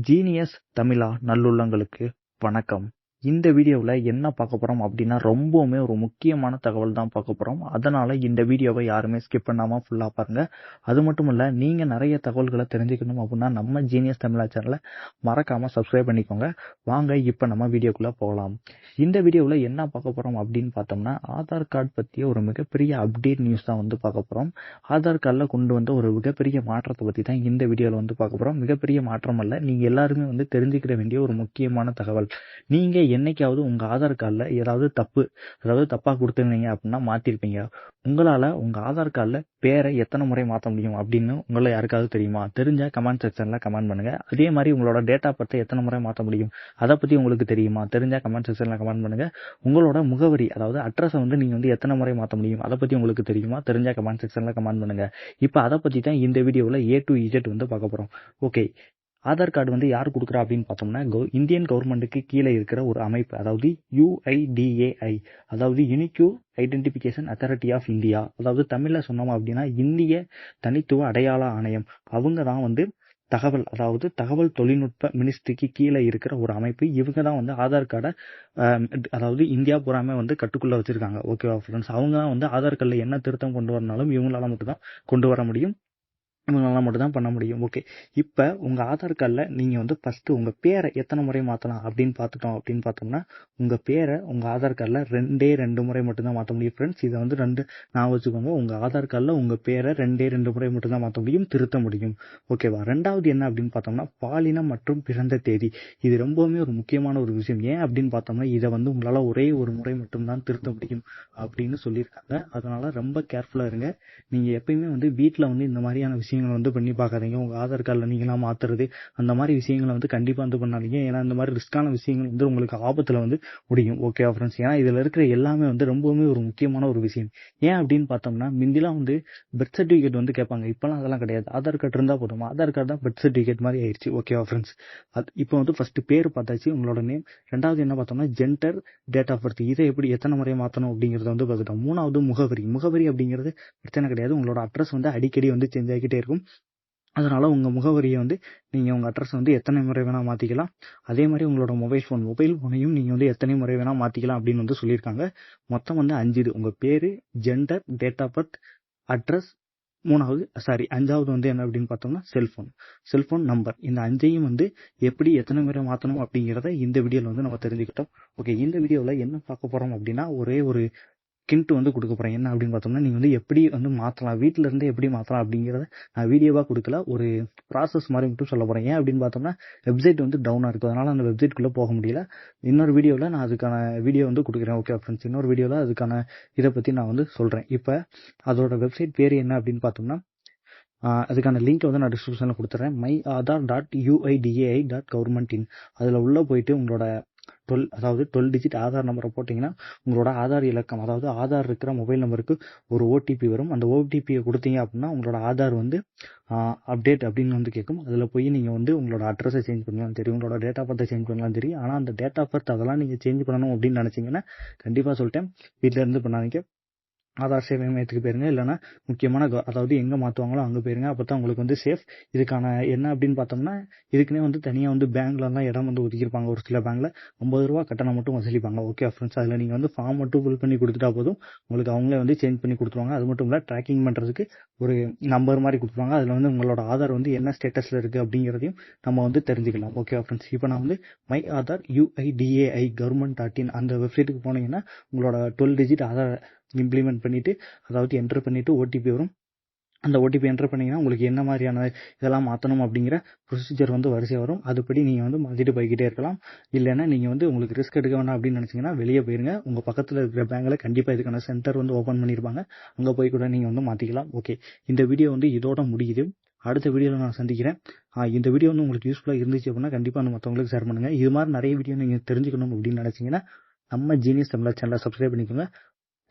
Genius தமிழா நல்லுள்ளங்களுக்கு வணக்கம். இந்த வீடியோவில் என்ன பார்க்க போகிறோம் அப்படின்னா ரொம்பவுமே ஒரு முக்கியமான தகவல் தான் பார்க்க போகிறோம் அதனால் இந்த வீடியோவை யாருமே ஸ்கிப் பண்ணாமல் ஃபுல்லாக பாருங்கள் அது மட்டும் இல்லை நீங்கள் நிறைய தகவல்களை தெரிஞ்சுக்கணும் அப்படின்னா நம்ம ஜீனியஸ் தமிழா சேனலை மறக்காமல் சப்ஸ்கிரைப் பண்ணிக்கோங்க. வாங்க இப்போ நம்ம வீடியோக்குள்ளே போகலாம். இந்த வீடியோவில் என்ன பார்க்க போகிறோம் அப்படின்னு பார்த்தோம்னா ஆதார் கார்டு பற்றிய ஒரு மிகப்பெரிய அப்டேட் நியூஸ் தான் வந்து பார்க்க போகிறோம் ஆதார் கார்டில் கொண்டு வந்த ஒரு மிகப்பெரிய மாற்றத்தை பற்றி தான் இந்த வீடியோவில் வந்து பார்க்க போகிறோம் மிகப்பெரிய மாற்றம் அல்ல நீங்கள் எல்லாருமே வந்து தெரிஞ்சுக்கிற வேண்டிய ஒரு முக்கியமான தகவல். நீங்கள் என்னைக்காவது உங்கள் ஆதார் கார்டில் ஏதாவது தப்பு அதாவது தப்பாக கொடுத்துருந்தீங்க அப்படின்னா மாற்றிருப்பீங்க உங்களால் உங்கள் ஆதார் கார்டில் பேரை எத்தனை முறை மாற்ற முடியும் அப்படின்னு உங்களை யாருக்காவது தெரியுமா? தெரிஞ்சால் கமெண்ட் செக்ஷனில் கமெண்ட் பண்ணுங்கள் அதே மாதிரி உங்களோட டேட்டா பற்றி எத்தனை முறை மாற்ற முடியும்? அதை பற்றி உங்களுக்கு தெரியுமா? தெரிஞ்சால் கமெண்ட் செக்ஷனில் கமெண்ட் பண்ணுங்கள் உங்களோட முகவரி அதாவது அட்ரஸை வந்து நீங்கள் வந்து எத்தனை முறை மாற்ற முடியும்? அதை பற்றி உங்களுக்கு தெரியுமா? தெரிஞ்சால் கமெண்ட் செக்ஷனில் கமெண்ட் பண்ணுங்கள் இப்போ அதை பற்றி தான் இந்த வீடியோவில் ஏ டு இஜெட் வந்து பார்க்க போகிறோம் ஓகே ஆதார் கார்டு வந்து யார் கொடுக்குறா அப்படின்னு பார்த்தோம்னா இந்தியன் கவர்மெண்ட்டுக்கு கீழே இருக்கிற ஒரு அமைப்பு அதாவது யுஐடிஏஐ அதாவது unique identification authority of India அதாவது தமிழில் சொன்னோம் அப்படின்னா இந்திய தனித்துவ அடையாள ஆணையம். அவங்க தான் வந்து தகவல் அதாவது தகவல் தொழில்நுட்ப மினிஸ்ட்ரிக்கு கீழே இருக்கிற ஒரு அமைப்பு. இவங்க தான் வந்து ஆதார் கார்டை அதாவது இந்தியா பூராமே வந்து கட்டுக்குள்ளே வச்சுருக்காங்க. ஓகேவா ஃப்ரெண்ட்ஸ் அவங்க தான் வந்து ஆதார் கார்டில் என்ன திருத்தம் கொண்டு வரனாலும் இவங்களால மட்டும் தான் கொண்டு வர முடியும். உங்களால் மட்டும் தான் பண்ண முடியும். ஓகே இப்போ உங்கள் ஆதார் கார்டில் நீங்கள் வந்து ஃபஸ்ட்டு உங்கள் பேரை எத்தனை முறை மாற்றலாம் அப்படின்னு பார்த்துட்டோம் அப்படின்னு பார்த்தோம்னா உங்கள் பேரை உங்கள் ஆதார் கார்டில் ரெண்டே ரெண்டு முறை மட்டும்தான் மாற்ற முடியும் ஃப்ரெண்ட்ஸ் இதை வந்து ரெண்டு நான் வச்சுக்கோங்க உங்கள் ஆதார் கார்டில் உங்கள் பேரை ரெண்டே ரெண்டு முறை மட்டும்தான் மாற்ற முடியும் திருத்த முடியும். ஓகேவா ரெண்டாவது என்ன அப்படின்னு பார்த்தோம்னா பாலினம் மற்றும் பிறந்த தேதி. இது ரொம்பவுமே ஒரு முக்கியமான ஒரு விஷயம். ஏன் அப்படின்னு பார்த்தோம்னா இதை வந்து உங்களால் ஒரே ஒரு முறை மட்டும்தான் திருத்த முடியும் அப்படின்னு சொல்லியிருக்காங்க. அதனால் ரொம்ப கேர்ஃபுல்லாக இருங்க. நீங்கள் எப்பயுமே வந்து வீட்டில் வந்து இந்த மாதிரியான விஷயம் விஷயங்களை வந்து பண்ணி பார்க்காதீங்க. உங்கள் ஆதார் கார்டில் நீங்களாம் மாற்றுறது அந்த மாதிரி விஷயங்களை வந்து கண்டிப்பாக வந்து பண்ணாதீங்க. ஏன்னா இந்த மாதிரி ரிஸ்க்கான விஷயங்கள் வந்து உங்களுக்கு ஆபத்தில் வந்து முடியும். ஓகே ஃப்ரெண்ட்ஸ் ஏன்னா இதில் இருக்கிற எல்லாமே வந்து ரொம்பவுமே ஒரு முக்கியமான ஒரு விஷயம். ஏன் அப்படின்னு பார்த்தோம்னா முந்திலாம் வந்து பர்த் சர்டிஃபிகேட் வந்து கேட்பாங்க. இப்போலாம் அதெல்லாம் கிடையாது. ஆதார் கார்டு இருந்தால் போதும். ஆதார் கார்டு தான் பர்த் சர்டிஃபிகேட் மாதிரி ஆயிடுச்சு ஓகேவா ஃப்ரெண்ட்ஸ் அது இப்போ வந்து ஃபஸ்ட்டு பேர் பார்த்தாச்சு. உங்களோட நேம் ரெண்டாவது என்ன பார்த்தோம்னா ஜென்டர் டேட் ஆஃப் பர்த் இதை எப்படி எத்தனை முறை மாற்றணும் அப்படிங்கிறத வந்து பார்த்துட்டோம். மூணாவது முகவரி. முகவரி அப்படிங்கிறது பிரச்சனை கிடையாது. உங்களோட அட்ரஸ் வந்து அடிக்கடி வந்து சேஞ்ச் ஆகிக்கிட்டே இருக்கும். அதனால் உங்கள் முகவரியை வந்து நீங்கள் உங்கள் அட்ரஸ் வந்து எத்தனை முறை வேணால் மாற்றிக்கலாம் அதே மாதிரி உங்களோட மொபைல் ஃபோன் மொபைல் ஃபோனையும் நீங்கள் வந்து எத்தனை முறை வேணால் மாற்றிக்கலாம் அப்படின்னு வந்து சொல்லியிருக்காங்க. மொத்தம் வந்து அஞ்சு இது. உங்கள் பேர் gender date of birth address மூணாவது சாரி அஞ்சாவது வந்து என்ன அப்படின்னு பார்த்தோம்னா செல்ஃபோன் செல்ஃபோன் நம்பர் இந்த அஞ்சையும் வந்து எப்படி எத்தனை முறை மாற்றணும் அப்படிங்கிறத இந்த வீடியோவில் வந்து நம்ம தெரிஞ்சுக்கிட்டோம். ஓகே இந்த வீடியோவில் என்ன பார்க்க போகிறோம் அப்படின்னா ஒரே ஒரு கிண்ட் வந்து கொடுக்க போகிறேன் என்ன அப்படின்னு பார்த்தோம்னா நீங்கள் வந்து எப்படி வந்து மாற்றலாம் வீட்டில் இருந்து எப்படி மாற்றலாம் அப்படிங்கிறத நான் வீடியோவாக கொடுக்கல. ஒரு ப்ராசஸ் மாதிரி மட்டும் சொல்ல போகிறேன் ஏன் அப்படின்னு பார்த்தோம்னா வெப்சைட் வந்து டவுனாக இருக்கும் அதனால் அந்த வெப்சைட்குள்ளே போக முடியல. இன்னொரு வீடியோவில் நான் அதுக்கான வீடியோ வந்து கொடுக்குறேன். ஓகே ஃப்ரெண்ட்ஸ் இன்னொரு வீடியோவில் அதுக்கான இதை பற்றி நான் வந்து சொல்கிறேன் இப்போ அதோட வெப்சைட் பேர் என்ன அப்படின்னு பார்த்தோம்னா அதுக்கான லிங்க் வந்து நான் டிஸ்கிரிப்ஷனில் கொடுத்துட்றேன் my Aadhaar dot UIDAI dot government in அதில் உள்ளே போயிட்டு உங்களோட டுவெல் அதாவது டுவெல் டிஜிட் ஆதார் நம்பரை போட்டிங்கன்னா உங்களோட ஆதார் இலக்கம் அதாவது ஆதார் இருக்கிற மொபைல் நம்பருக்கு ஒரு ஓடிபி வரும். அந்த ஓடிபியை கொடுத்தீங்க அப்படின்னா உங்களோட ஆதார் வந்து அப்டேட் அப்படின்னு வந்து கேட்கும். அதில் போய் நீங்கள் வந்து உங்களோட அட்ரஸை சேஞ்ச் பண்ணலாம். தெரியும் உங்களோட டேட் ஆஃப் பர்த்தை சேஞ்ச் பண்ணலாம். தெரியும் ஆனால் அந்த டேட் ஆஃப் பர்த் அதெல்லாம் நீங்கள் சேஞ்ச் பண்ணணும் அப்படின்னு நினச்சிங்கன்னா கண்டிப்பாக சொல்லிட்டேன். வீட்டிலேருந்து பண்ணாதீங்க. ஆதார் சேவை மையத்துக்கு போயிருங்க. இல்லைனா முக்கியமான அதாவது எங்கே மாற்றுவாங்களோ அங்கே போயிருங்க. அப்போ தான் உங்களுக்கு வந்து சேஃப் இதுக்கான என்ன அப்படின்னு பார்த்தோம்னா இதுக்குன்னே வந்து தனியாக வந்து பேங்க்லலாம் இடம் வந்து ஒதுக்கியிருப்பாங்க. ஒரு சில பேங்க்கில் ஐம்பது ரூபா கட்டணம் மட்டும் வசூலிப்பாங்க. ஓகே ஃப்ரெண்ட்ஸ் அதில் நீங்கள் வந்து ஃபார்ம் மட்டும் ஃபில் பண்ணி கொடுத்துட்டா போதும். உங்களுக்கு அவங்களே வந்து சேஞ்ச் பண்ணி கொடுத்துருவாங்க. அது மட்டும் இல்லை ட்ராக்கிங் பண்ணுறதுக்கு ஒரு நம்பர் மாதிரி கொடுத்துருவாங்க. அதில் வந்து உங்களோட ஆதார் வந்து என்ன ஸ்டேட்டஸில் இருக்குது அப்படிங்கிறதையும் நம்ம வந்து தெரிஞ்சுக்கலாம். ஓகே ஃப்ரெண்ட்ஸ் இப்போ நான் வந்து my Aadhaar UIDAI government dot in அந்த வெப்சைட்டுக்கு போனீங்கன்னா உங்களோட டுவெல் டிஜிட் ஆதார் இம்ப்ளிமெண்ட் பண்ணிவிட்டு அதாவது என்ட்ரு பண்ணிவிட்டு ஓடிபி வரும். அந்த ஓடிபி என்ட்ரு பண்ணிங்கன்னா உங்களுக்கு என்ன மாதிரியான இதெல்லாம் மாற்றணும் அப்படிங்கிற ப்ரொசீஜர் வந்து வரிசை வரும். அதுபடி நீங்கள் வந்து மாற்றிட்டு போய்கிட்டே இருக்கலாம். இல்லைன்னா நீங்கள் வந்து உங்களுக்கு ரிஸ்க் எடுக்க வேணாம் அப்படின்னு நினச்சிங்கன்னா வெளியே போயிருங்க. உங்கள் பக்கத்தில் இருக்கிற பேங்கில் கண்டிப்பாக இதுக்கான சென்டர் வந்து ஓப்பன் பண்ணியிருப்பாங்க அங்கே போய் கூட நீங்கள் வந்து மாற்றிக்கலாம் ஓகே இந்த வீடியோ வந்து இதோட முடியுது. அடுத்த வீடியோவில் நான் சந்திக்கிறேன். இந்த வீடியோ வந்து உங்களுக்கு யூஸ்ஃபுல்லாக இருந்துச்சு அப்படின்னா கண்டிப்பாக மற்றவங்களுக்கு ஷேர் பண்ணுங்கள் இது மாதிரி நிறைய வீடியோ நீங்கள் தெரிஞ்சுக்கணும் அப்படின்னு நினச்சிங்கன்னா நம்ம ஜீனியஸ் தமிழர் சேனலை சப்ஸ்கிரைப் பண்ணிக்கோங்க.